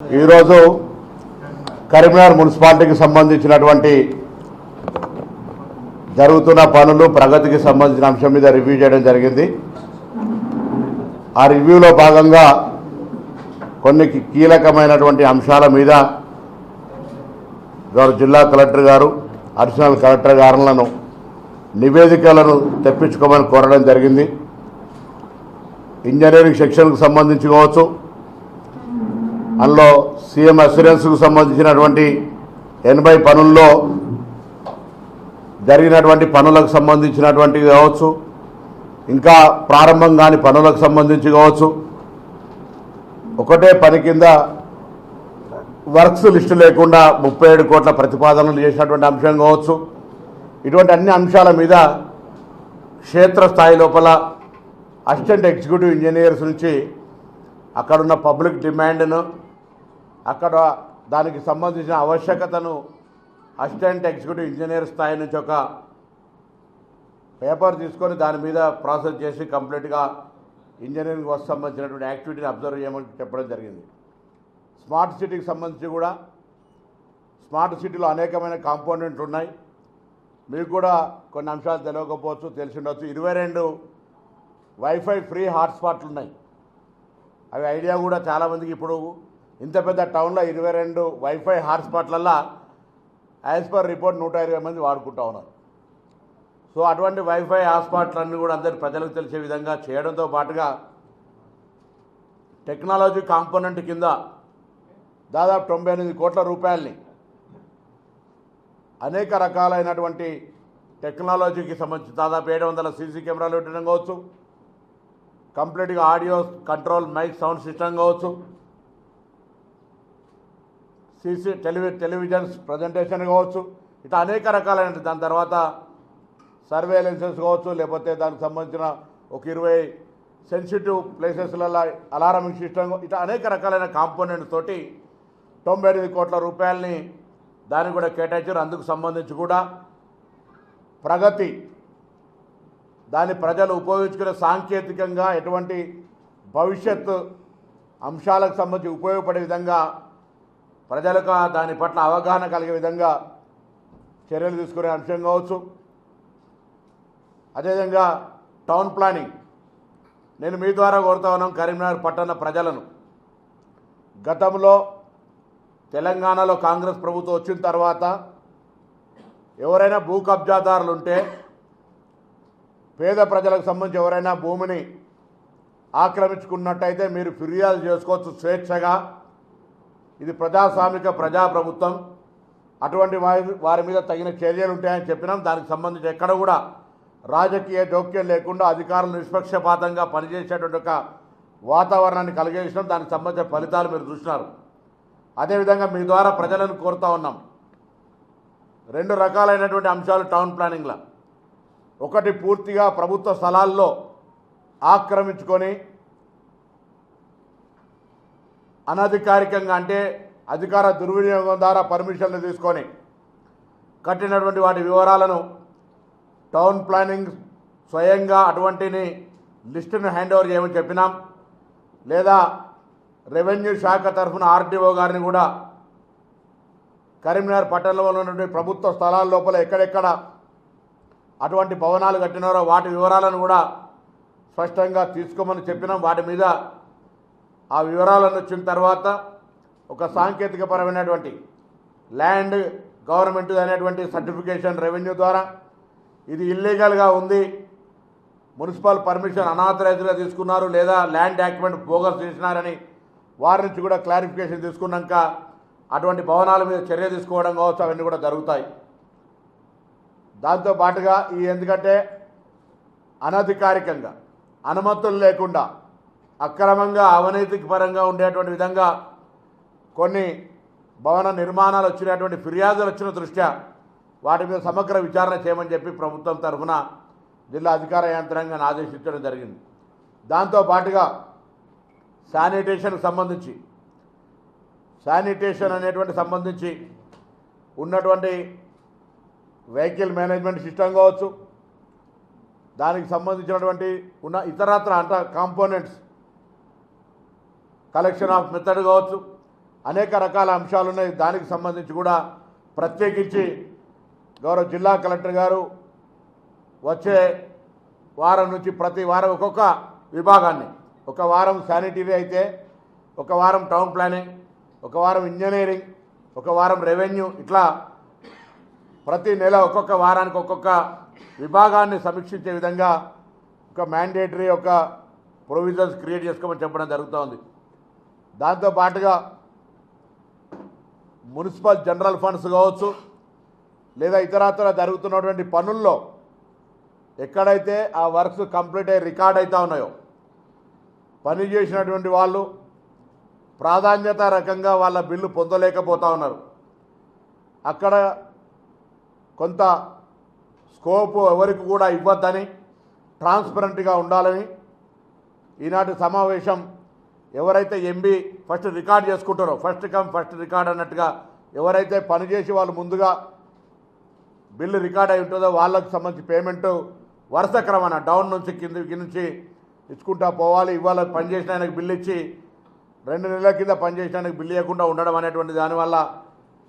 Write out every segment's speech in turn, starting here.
ఈరోజు కరీంనగర్ మున్సిపాలిటీకి సంబంధించినటువంటి జరుగుతున్న పనులు ప్రగతికి సంబంధించిన అంశం మీద రివ్యూ చేయడం జరిగింది. ఆ రివ్యూలో భాగంగా కొన్ని కీలకమైనటువంటి అంశాల మీద జిల్లా కలెక్టర్ గారు అడిషనల్ కలెక్టర్ గారులను నివేదికలను తెప్పించుకోమని కోరడం జరిగింది. ఇంజనీరింగ్ సెక్షన్కు సంబంధించి కావచ్చు అందులో సీఎం అస్యూరెన్స్కు సంబంధించినటువంటి ఎనభై పనుల్లో జరిగినటువంటి పనులకు సంబంధించినటువంటి కావచ్చు ఇంకా ప్రారంభం కాని పనులకు సంబంధించి కావచ్చు ఒకటే పని కింద వర్క్స్ లిస్టు లేకుండా ముప్పై ఏడు కోట్ల ప్రతిపాదనలు చేసినటువంటి అంశం కావచ్చు. ఇటువంటి అన్ని అంశాల మీద క్షేత్రస్థాయి లోపల అసిస్టెంట్ ఎగ్జిక్యూటివ్ ఇంజనీర్స్ నుంచి అక్కడున్న పబ్లిక్ డిమాండ్ను అక్కడ దానికి సంబంధించిన ఆవశ్యకతను అసిస్టెంట్ ఎగ్జిక్యూటివ్ ఇంజనీర్ స్థాయి నుంచి ఒక పేపర్ తీసుకొని దాని మీద ప్రాసెస్ చేసి కంప్లీట్గా ఇంజనీరింగ్ వర్క్ సంబంధించినటువంటి యాక్టివిటీని అబ్జర్వ్ చేయమని చెప్పడం జరిగింది. స్మార్ట్ సిటీకి సంబంధించి కూడా స్మార్ట్ సిటీలో అనేకమైన కాంపోనెంట్లు ఉన్నాయి. మీకు కూడా కొన్ని అంశాలు తెలియకపోవచ్చు తెలిసి ఉండొచ్చు ఇరవై రెండు వైఫై ఫ్రీ హాట్స్పాట్లు ఉన్నాయి. అవి ఐడియా కూడా చాలామందికి ఇప్పుడు ఇంత పెద్ద టౌన్లో ఇరవై రెండు వైఫై హాట్స్పాట్లల్లో యాజ్ పర్ రిపోర్ట్ నూట ఇరవై మంది వాడుకుంటా ఉన్నారు. సో అటువంటి వైఫై హాట్స్పాట్లన్నీ కూడా అందరి ప్రజలకు తెలిసే విధంగా చేయడంతో పాటుగా టెక్నాలజీ కాంపోనెంట్ కింద దాదాపు తొంభై ఎనిమిది కోట్ల రూపాయల్ని అనేక రకాలైనటువంటి టెక్నాలజీకి సంబంధించి దాదాపు ఏడు వందల సీసీ కెమెరాలు పెట్టడం కావచ్చు కంప్లీట్గా audio control mic sound system కావచ్చు సీసీ టెలివి టెలివిజన్స్ ప్రజెంటేషన్ కావచ్చు. ఇట్లా అనేక రకాలైన దాని తర్వాత సర్వేలెన్సెస్ కావచ్చు లేకపోతే దానికి సంబంధించిన ఒక ఇరవై సెన్సిటివ్ ప్లేసెస్లలో అలారమింగ్ సిస్టమ్ ఇట్లా అనేక రకాలైన కాంపోనెంట్ తోటి తొంభై ఎనిమిది కోట్ల రూపాయలని దానికి కూడా కేటాయించారు. అందుకు సంబంధించి కూడా ప్రగతి దాన్ని ప్రజలు ఉపయోగించుకునే సాంకేతికంగా ఎటువంటి భవిష్యత్ అంశాలకు సంబంధించి ఉపయోగపడే విధంగా ప్రజలకు దాని పట్ల అవగాహన కలిగే విధంగా చర్యలు తీసుకునే అంశం కావచ్చు. అదేవిధంగా టౌన్ ప్లానింగ్. నేను మీ ద్వారా కోరుతా ఉన్నాం కరీంనగర్ పట్టణ ప్రజలను. గతంలో తెలంగాణలో కాంగ్రెస్ ప్రభుత్వం వచ్చిన తర్వాత ఎవరైనా భూ కబ్జాదారులు ఉంటే పేద ప్రజలకు సంబంధించి ఎవరైనా భూమిని ఆక్రమించుకున్నట్టయితే మీరు ఫిర్యాదు చేసుకోవచ్చు స్వేచ్ఛగా. ఇది ప్రజాస్వామిక ప్రజాప్రభుత్వం. అటువంటి వారి వారి మీద తగిన చర్యలు ఉంటాయని చెప్పినాం. దానికి సంబంధించి ఎక్కడ కూడా రాజకీయ జోక్యం లేకుండా అధికారులు నిష్పక్షపాతంగా పనిచేసేటువంటి ఒక వాతావరణాన్ని కలిగేసినాం. దానికి సంబంధించిన ఫలితాలు మీరు చూసినారు. అదేవిధంగా మీ ద్వారా ప్రజలను కోరుతా ఉన్నాం. రెండు రకాలైనటువంటి అంశాలు టౌన్ ప్లానింగ్లో. ఒకటి పూర్తిగా ప్రభుత్వ స్థలాల్లో ఆక్రమించుకొని అనధికారికంగా అంటే అధికార దుర్వినియోగం ద్వారా పర్మిషన్లు తీసుకొని కట్టినటువంటి వాటి వివరాలను టౌన్ ప్లానింగ్ స్వయంగా అటువంటిని లిస్టును హ్యాండ్ ఓవర్ చేయమని చెప్పినాం. లేదా రెవెన్యూ శాఖ తరఫున ఆర్టీఓ గారిని కూడా కరీంనగర్ పట్టణంలో ఉన్నటువంటి ప్రభుత్వ స్థలాల లోపల ఎక్కడెక్కడ అటువంటి భవనాలు కట్టినారో వాటి వివరాలను కూడా స్పష్టంగా తీసుకోమని చెప్పినాం. వాటి మీద ఆ వివరాలను వచ్చిన తర్వాత ఒక సాంకేతికపరమైనటువంటి ల్యాండ్ గవర్నమెంట్ అనేటువంటి సర్టిఫికేషన్ రెవెన్యూ ద్వారా ఇది ఇల్లీగల్గా ఉంది మున్సిపల్ పర్మిషన్ అనాథరైజ్గా తీసుకున్నారు లేదా ల్యాండ్ డాక్యుమెంట్ బోగస్ చేసినారని వారి నుంచి కూడా క్లారిఫికేషన్ తీసుకున్నాక అటువంటి భవనాల మీద చర్య తీసుకోవడం కావచ్చు అవన్నీ కూడా జరుగుతాయి. దాంతో పాటుగా ఈ ఎందుకంటే అనధికారికంగా అనుమతులు లేకుండా అక్రమంగా అవినీతికి పరంగా ఉండేటువంటి విధంగా కొన్ని భవన నిర్మాణాలు వచ్చినటువంటి ఫిర్యాదులు వచ్చిన దృష్ట్యా వాటి మీద సమగ్ర విచారణ చేయమని చెప్పి ప్రభుత్వం తరఫున జిల్లా అధికార యంత్రాంగాన్ని ఆదేశించడం జరిగింది. దాంతో పాటుగా శానిటేషన్కు సంబంధించి శానిటేషన్ అనేటువంటి సంబంధించి ఉన్నటువంటి వెహికల్ మేనేజ్మెంట్ సిస్టమ్ కావచ్చు దానికి సంబంధించినటువంటి ఉన్న ఇతరత్ర అంట కాంపోనెంట్స్ కలెక్షన్ ఆఫ్ మెథడ్ కావచ్చు అనేక రకాల అంశాలు ఉన్నాయి. దానికి సంబంధించి కూడా ప్రత్యేకించి గౌరవ జిల్లా కలెక్టర్ గారు వచ్చే వారం నుంచి ప్రతి వారం ఒక్కొక్క విభాగాన్ని ఒక వారం శానిటరీ అయితే ఒక వారం టౌన్ ప్లానింగ్ ఒక వారం ఇంజనీరింగ్ ఒక వారం రెవెన్యూ ఇట్లా ప్రతి నెల ఒక్కొక్క వారానికి ఒక్కొక్క విభాగాన్ని సమీక్షించే విధంగా ఒక మ్యాండేటరీ ఒక ప్రొవిజన్స్ క్రియేట్ చేసుకోమని చెప్పడం జరుగుతోంది దాంతో పాటుగా మున్సిపల్ జనరల్ ఫండ్స్ కావచ్చు లేదా ఇతరత్ర జరుగుతున్నటువంటి పనుల్లో ఎక్కడైతే ఆ వర్క్స్ కంప్లీట్ అయ్యి రికార్డ్ అవుతా ఉన్నాయో పని చేసినటువంటి వాళ్ళు ప్రాధాన్యత రకంగా వాళ్ళ బిల్లు పొందలేకపోతా ఉన్నారు. అక్కడ కొంత స్కోప్ ఎవరికి కూడా ఇవ్వద్దని ట్రాన్స్పరెంట్గా ఉండాలని ఈనాటి సమావేశం ఎవరైతే ఎంబీ ఫస్ట్ రికార్డ్ చేసుకుంటారో ఫస్ట్ కమ్ ఫస్ట్ రికార్డ్ అన్నట్టుగా ఎవరైతే పనిచేసి వాళ్ళు ముందుగా బిల్లు రికార్డ్ అయి ఉంటుందో వాళ్ళకు సంబంధించి పేమెంట్ వరుస క్రమాన డౌన్ నుంచి కింద కింద నుంచి ఇచ్చుకుంటా పోవాలి. ఇవాళ పనిచేసిన ఆయనకు బిల్లు ఇచ్చి రెండు నెలల కింద పనిచేసిన ఆయనకు బిల్లు ఇవ్వకుండా ఉండడం అనేటువంటి దానివల్ల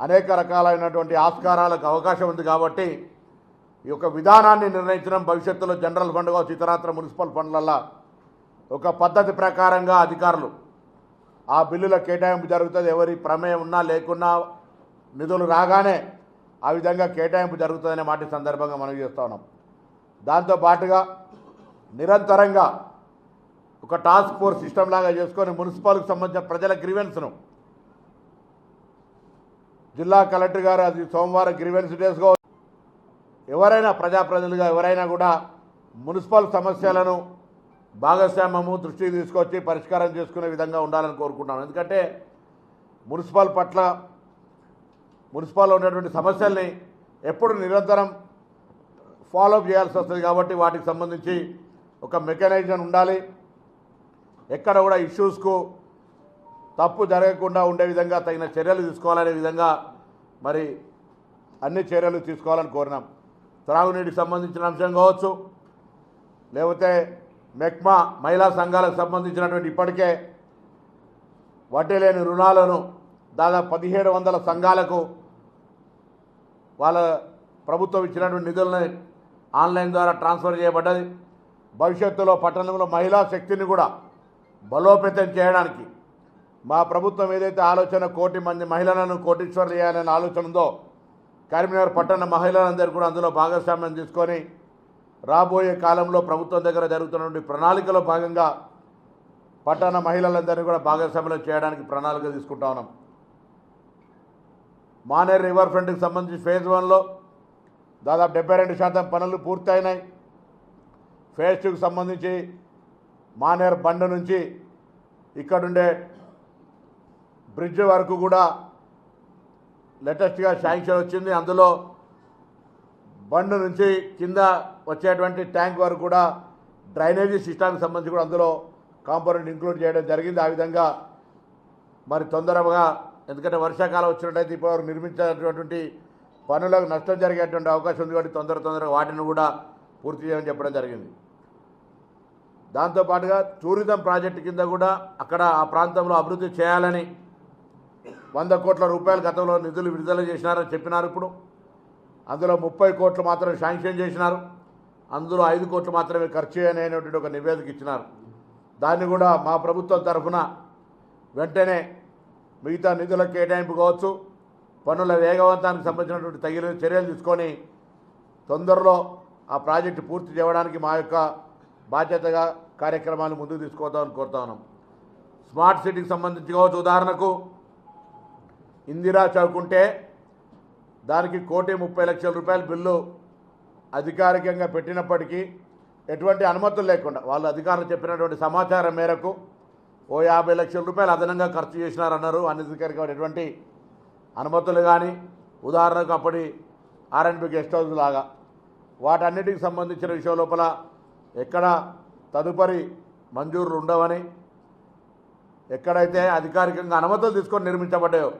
అనేక రకాలైనటువంటి ఆస్కారాలకు అవకాశం ఉంది కాబట్టి ఈ యొక్క విధానాన్ని నిర్ణయించడం భవిష్యత్తులో జనరల్ ఫండ్ కావచ్చు ఇతరాత్ర మున్సిపల్ ఫండ్లల్లో ఒక పద్ధతి ప్రకారంగా అధికారులు ఆ బిల్లుల కేటాయింపు జరుగుతుంది. ఎవరి ప్రమేయం ఉన్నా లేకున్నా నిధులు రాగానే ఆ విధంగా కేటాయింపు జరుగుతుందనే మాట సందర్భంగా మనం చేస్తూ ఉన్నాం. దాంతో పాటుగా నిరంతరంగా ఒక టాస్క్ ఫోర్స్ సిస్టమ్ లాగా చేసుకొని మున్సిపాల్కి సంబంధించిన ప్రజల గ్రీవెన్స్ను జిల్లా కలెక్టర్ గారు అది సోమవారం గ్రీవెన్స్ డేస్గా ఎవరైనా ప్రజాప్రతినిధులుగా ఎవరైనా కూడా మున్సిపల్ సమస్యలను భాగస్వామ్యము దృష్టికి తీసుకొచ్చి పరిష్కారం చేసుకునే విధంగా ఉండాలని కోరుకుంటున్నాను. ఎందుకంటే మున్సిపల్ పట్ల మున్సిపాల్లో ఉన్నటువంటి సమస్యల్ని ఎప్పుడు నిరంతరం ఫాలోఅప్ చేయాల్సి వస్తుంది కాబట్టి వాటికి సంబంధించి ఒక మెకానిజం ఉండాలి. ఎక్కడ కూడా ఇష్యూస్కు తప్పు జరగకుండా ఉండే విధంగా తగిన చర్యలు తీసుకోవాలనే విధంగా మరి అన్ని చర్యలు తీసుకోవాలని కోరినాం. త్రాగునీటికి సంబంధించిన అంశం కావచ్చు లేకపోతే మెక్మా మహిళా సంఘాలకు సంబంధించినటువంటి ఇప్పటికే వడ్డీ లేని రుణాలను దాదాపు పదిహేడు వందల సంఘాలకు వాళ్ళ ప్రభుత్వం ఇచ్చినటువంటి నిధులను ఆన్లైన్ ద్వారా ట్రాన్స్ఫర్ చేయబడ్డది. భవిష్యత్తులో పట్టణంలో మహిళా శక్తిని కూడా బలోపేతం చేయడానికి మా ప్రభుత్వం ఏదైతే ఆలోచన కోటి మంది మహిళలను కోటీశ్వరులు చేయాలనే ఆలోచన ఉందో కరీంనగర్ పట్టణ మహిళలందరూ కూడా అందులో భాగస్వామ్యం తీసుకొని రాబోయే కాలంలో ప్రభుత్వం దగ్గర జరుగుతున్నటువంటి ప్రణాళికలో భాగంగా పట్టణ మహిళలందరినీ కూడా భాగస్వామ్యం చేయడానికి ప్రణాళిక తీసుకుంటా ఉన్నాం. మానేర్ రివర్ ఫ్రంట్కి సంబంధించి ఫేజ్ వన్లో దాదాపు డెబ్బై రెండు శాతం పనులు పూర్తయినాయి. ఫేజ్ టూకి సంబంధించి మానేర్ బండ నుంచి ఇక్కడుండే బ్రిడ్జ్ వరకు కూడా లేటెస్ట్గా శాంక్షన్ వచ్చింది. అందులో బండ్ నుంచి కింద వచ్చేటువంటి ట్యాంక్ వరకు కూడా డ్రైనేజీ సిస్టానికి సంబంధించి కూడా అందులో కాంపోనెంట్ ఇంక్లూడ్ చేయడం జరిగింది. ఆ విధంగా మరి తొందరగా ఎందుకంటే వర్షాకాలం వచ్చినట్టయితే ఇప్పుడు నిర్మించినటువంటి పనులకు నష్టం జరిగేటువంటి అవకాశం ఉంది కాబట్టి తొందర తొందరగా వాటిని కూడా పూర్తి చేయమని చెప్పడం జరిగింది. దాంతోపాటుగా టూరిజం ప్రాజెక్టు కింద కూడా అక్కడ ఆ ప్రాంతంలో అభివృద్ధి చేయాలని వంద కోట్ల రూపాయలు గతంలో నిధులు విడుదల చేసినారని చెప్పినారు ఇప్పుడు. అందులో ముప్పై కోట్లు మాత్రమే శాంక్షన్ చేసినారు. అందులో ఐదు కోట్లు మాత్రమే ఖర్చు చేయని అనేటువంటి ఒక నివేదిక ఇచ్చినారు. దాన్ని కూడా మా ప్రభుత్వం తరఫున వెంటనే మిగతా నిధుల కేటాయింపు కావచ్చు పనుల వేగవంతానికి సంబంధించినటువంటి తగిన చర్యలు తీసుకొని తొందరలో ఆ ప్రాజెక్టు పూర్తి చేయడానికి మా యొక్క బాధ్యతగా కార్యక్రమాలు ముందుకు తీసుకోవద్దామని కోరుతా ఉన్నాం. స్మార్ట్ సిటీకి సంబంధించి కావచ్చు ఉదాహరణకు ఇందిరా చౌక్ ఉంటే దానికి కోటి ముప్పై లక్షల రూపాయల బిల్లు అధికారికంగా పెట్టినప్పటికీ ఎటువంటి అనుమతులు లేకుండా వాళ్ళు అధికారులు చెప్పినటువంటి సమాచారం మేరకు ఓ యాభై లక్షల రూపాయలు అదనంగా ఖర్చు చేసినారన్నారు అనధికారికమైన ఎటువంటి అనుమతులు కానీ ఉదాహరణకు అప్పటి ఆర్ఎన్బి గెస్ట్ హౌస్ లాగా వాటన్నిటికి సంబంధించిన విషయం లోపల ఎక్కడ తదుపరి మంజూరులు ఉండవని ఎక్కడైతే అధికారికంగా అనుమతులు తీసుకొని నిర్మించబడ్డాయో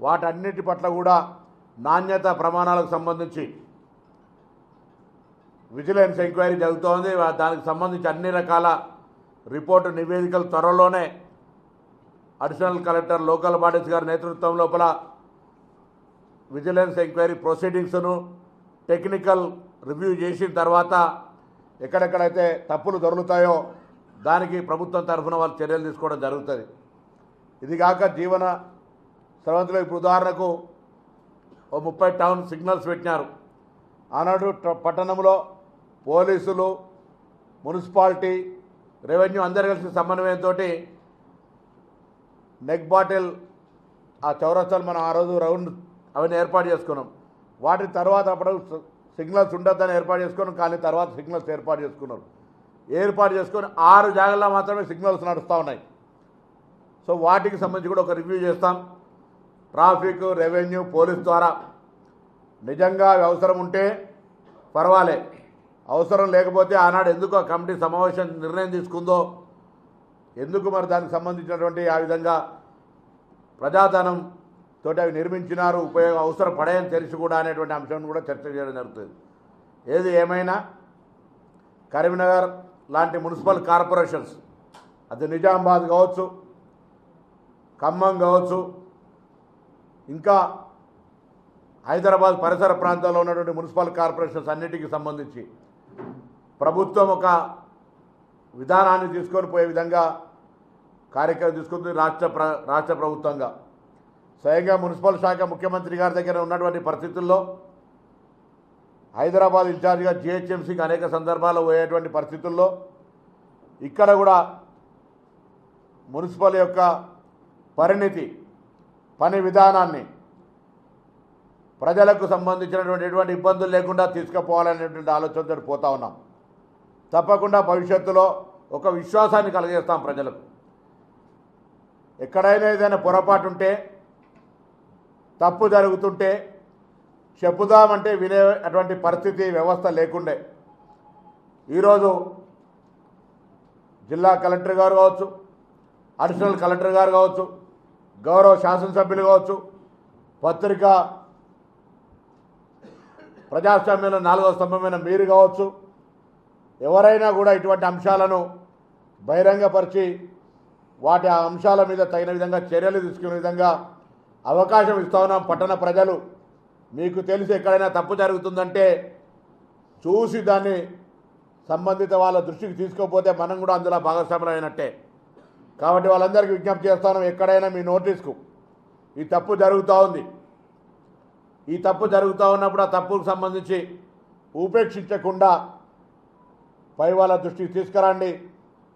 వాటన్నిటి పట్ల కూడా నాణ్యత ప్రమాణాలకు సంబంధించి విజిలెన్స్ ఎంక్వైరీ జరుగుతోంది. దానికి సంబంధించి అన్ని రకాల రిపోర్టు నివేదికలు త్వరలోనే అడిషనల్ కలెక్టర్ లోకల్ బాడీస్ గారి నేతృత్వం లోపల విజిలెన్స్ ఎంక్వైరీ ప్రొసీడింగ్స్ను టెక్నికల్ రివ్యూ చేసిన తర్వాత ఎక్కడెక్కడైతే తప్పులు దొరుకుతాయో దానికి ప్రభుత్వం తరఫున వాళ్ళు చర్యలు తీసుకోవడం జరుగుతుంది. ఇది కాక జీవన స్రవంతిలో ఇప్పుడు ఉదాహరణకు ఓ ముప్పై టౌన్ సిగ్నల్స్ పెట్టినారు. ఆనాడు ట- పట్టణంలో పోలీసులు మున్సిపాలిటీ రెవెన్యూ అందరు కలిసి సమన్వయంతో నెక్ బాటిల్ ఆ చౌరస్తాలు మనం ఆ రోజు రౌండ్ అవన్నీ ఏర్పాటు చేసుకున్నాం. వాటి తర్వాత అప్పుడు సిగ్నల్స్ ఉండొద్దని ఏర్పాటు చేసుకున్నాం కానీ తర్వాత సిగ్నల్స్ ఏర్పాటు చేసుకున్నారు. ఏర్పాటు చేసుకొని ఆరు జాగాల్లో మాత్రమే సిగ్నల్స్ నడుస్తూ ఉన్నాయి. సో వాటికి సంబంధించి కూడా ఒక రివ్యూ చేస్తాం. ట్రాఫిక్ రెవెన్యూ పోలీస్ ద్వారా. నిజంగా అవసరం ఉంటే పర్వాలే. అవసరం లేకపోతే ఆనాడు ఎందుకు ఆ కమిటీ సమావేశం నిర్ణయం తీసుకుందో ఎందుకు మరి దానికి సంబంధించినటువంటి ఆ విధంగా ప్రజాధనం తోటి అవి నిర్మించినారు ఉపయోగం అవసరం పడేయని తెలిసి కూడా అనేటువంటి అంశం కూడా చర్చ చేయడం జరుగుతుంది. ఏది ఏమైనా కరీంనగర్ లాంటి మున్సిపల్ కార్పొరేషన్స్ అది నిజామాబాద్ కావచ్చు ఖమ్మం కావచ్చు ఇంకా హైదరాబాద్ పరిసర ప్రాంతాల్లో ఉన్నటువంటి మున్సిపల్ కార్పొరేషన్స్ అన్నిటికీ సంబంధించి ప్రభుత్వం ఒక విధానాన్ని తీసుకొని పోయే విధంగా కార్యక్రమం తీసుకుంది రాష్ట్ర ప్ర రాష్ట్ర ప్రభుత్వంగా. స్వయంగా మున్సిపల్ శాఖ ముఖ్యమంత్రి గారి దగ్గర ఉన్నటువంటి పరిస్థితుల్లో హైదరాబాద్ ఇన్ఛార్జిగా జిహెచ్ఎంసీకి అనేక సందర్భాల్లో పోయేటువంటి పరిస్థితుల్లో ఇక్కడ కూడా మున్సిపల్ యొక్క పరిణితి పని విధానాన్ని ప్రజలకు సంబంధించినటువంటి ఎటువంటి ఇబ్బందులు లేకుండా తీసుకుపోవాలనేటువంటి ఆలోచనతో పోతా ఉన్నాం. తప్పకుండా భవిష్యత్తులో ఒక విశ్వాసాన్ని కలగజేస్తాం ప్రజలకు. ఎక్కడైనా ఏదైనా పొరపాటు ఉంటే తప్పు జరుగుతుంటే చెప్పుదామంటే వినే అటువంటి పరిస్థితి వ్యవస్థ లేకుండే. ఈరోజు జిల్లా కలెక్టర్ గారు కావచ్చు అడిషనల్ కలెక్టర్ గారు కావచ్చు గౌరవ శాసనసభ్యులు కావచ్చు పత్రికా ప్రజాస్వామ్యంలో నాలుగవ స్తంభమైన మీరు కావచ్చు ఎవరైనా కూడా ఇటువంటి అంశాలను బహిరంగపరిచి వాటి ఆ అంశాల మీద తగిన విధంగా చర్యలు తీసుకునే విధంగా అవకాశం ఇస్తా ఉన్నాం పట్టణ ప్రజలు. మీకు తెలిసి ఎక్కడైనా తప్పు జరుగుతుందంటే చూసి దాన్ని సంబంధిత వాళ్ళ దృష్టికి తీసుకోకపోతే మనం కూడా అందులో భాగస్వాములు అయినట్టే కాబట్టి వాళ్ళందరికీ విజ్ఞప్తి చేస్తాను ఎక్కడైనా మీ నోటీస్కు. ఈ తప్పు జరుగుతూ ఉంది. ఈ తప్పు జరుగుతూ ఉన్నప్పుడు ఆ తప్పుకు సంబంధించి ఉపేక్షించకుండా పై వాళ్ళ దృష్టికి తీసుకురండి.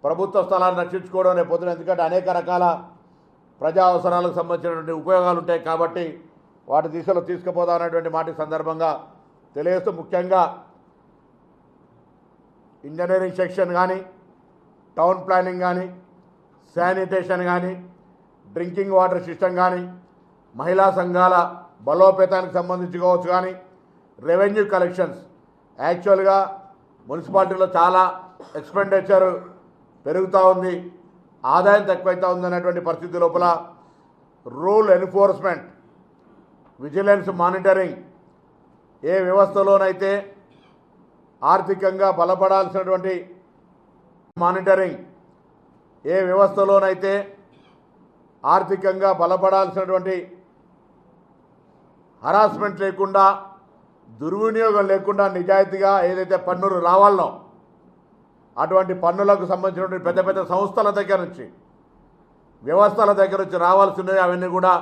ప్రభుత్వ స్థలాన్ని రక్షించుకోవడం రేపు పొద్దున ఎందుకంటే అనేక రకాల ప్రజా అవసరాలకు సంబంధించినటువంటి ఉపయోగాలు ఉంటాయి కాబట్టి వాటి దిశలో తీసుకుపోదా అనేటువంటి మాట సందర్భంగా తెలియజేస్తూ ముఖ్యంగా ఇంజనీరింగ్ సెక్షన్ కానీ టౌన్ ప్లానింగ్ కానీ శానిటేషన్ కానీ డ్రింకింగ్ వాటర్ సిస్టమ్ కానీ మహిళా సంఘాల బలోపేతానికి సంబంధించి కావచ్చు కానీ రెవెన్యూ కలెక్షన్స్. యాక్చువల్గా మున్సిపాలిటీలో చాలా ఎక్స్పెండిచర్ పెరుగుతూ ఉంది ఆదాయం తక్కువైతా ఉందనేటువంటి పరిస్థితి లోపల రూల్ ఎన్ఫోర్స్మెంట్ విజిలెన్స్ మానిటరింగ్ ఏ వ్యవస్థలోనైతే ఆర్థికంగా బలపడాల్సినటువంటి మానిటరింగ్ ఏ వ్యవస్థలోనైతే ఆర్థికంగా బలపడాల్సినటువంటి హరాస్మెంట్ లేకుండా దుర్వినియోగం లేకుండా నిజాయితీగా ఏదైతే పన్నులు రావాలనో అటువంటి పన్నులకు సంబంధించినటువంటి పెద్ద పెద్ద సంస్థల దగ్గర నుంచి వ్యవస్థల దగ్గర నుంచి రావాల్సినవి అవన్నీ కూడా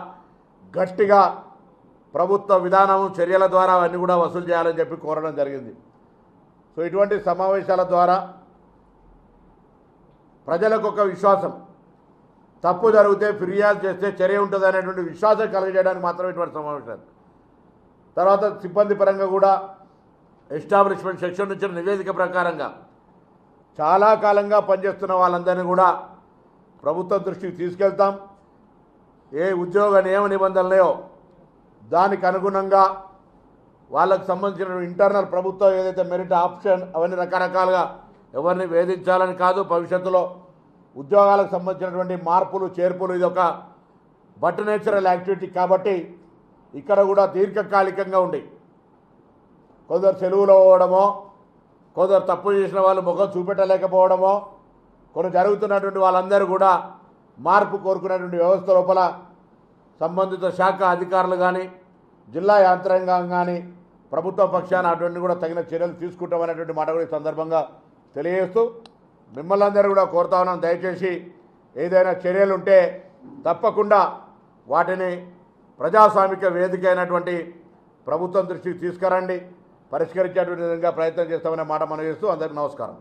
గట్టిగా ప్రభుత్వ విధానం చర్యల ద్వారా అవన్నీ కూడా వసూలు చేయాలని చెప్పి కోరడం జరిగింది. సో ఇటువంటి సమావేశాల ద్వారా ప్రజలకు ఒక విశ్వాసం. తప్పు జరిగితే ఫిర్యాదు చేస్తే చర్య ఉంటుంది అనేటువంటి విశ్వాసం కలగజేయడానికి మాత్రమే ఇటువంటి సమావేశాలు తర్వాత సిబ్బంది పరంగా కూడా ఎస్టాబ్లిష్మెంట్ సెక్షన్ నుంచి నివేదిక ప్రకారంగా చాలా కాలంగా పనిచేస్తున్న వాళ్ళందరినీ కూడా ప్రభుత్వ దృష్టికి తీసుకెళ్తాం. ఏ ఉద్యోగ నియమ నిబంధనలేయో దానికి అనుగుణంగా వాళ్ళకు సంబంధించిన ఇంటర్నల్ ప్రభుత్వం ఏదైతే మెరిట్ ఆప్షన్ అవన్నీ రకరకాలుగా ఎవరిని వేధించాలని కాదు భవిష్యత్తులో. ఉద్యోగాలకు సంబంధించినటువంటి మార్పులు చేర్పులు ఇది ఒక బట్ నేచురల్ యాక్టివిటీ కాబట్టి ఇక్కడ కూడా దీర్ఘకాలికంగా ఉండి కొందరు సెలవులో పోవడమో కొందరు తప్పు చేసిన వాళ్ళు ముఖం చూపెట్టలేకపోవడమో కొన్ని జరుగుతున్నటువంటి వాళ్ళందరూ కూడా మార్పు కోరుకునేటువంటి వ్యవస్థ లోపల సంబంధిత శాఖ అధికారులు కానీ జిల్లా యాంత్రాంగం కానీ ప్రభుత్వ పక్షాన అటువంటి కూడా తగిన చర్యలు తీసుకుంటామనేటువంటి మాట కూడా ఈ సందర్భంగా తెలియజేస్తూ మిమ్మల్ని అందరూ కూడా కోరుతా ఉన్నాం. దయచేసి ఏదైనా చర్యలు ఉంటే తప్పకుండా వాటిని ప్రజాస్వామిక వేదిక అయినటువంటి ప్రభుత్వం దృష్టికి తీసుకురండి. పరిష్కరించేటువంటి విధంగా ప్రయత్నం చేస్తామనే మాట మనం చేస్తూ అందరికీ నమస్కారం.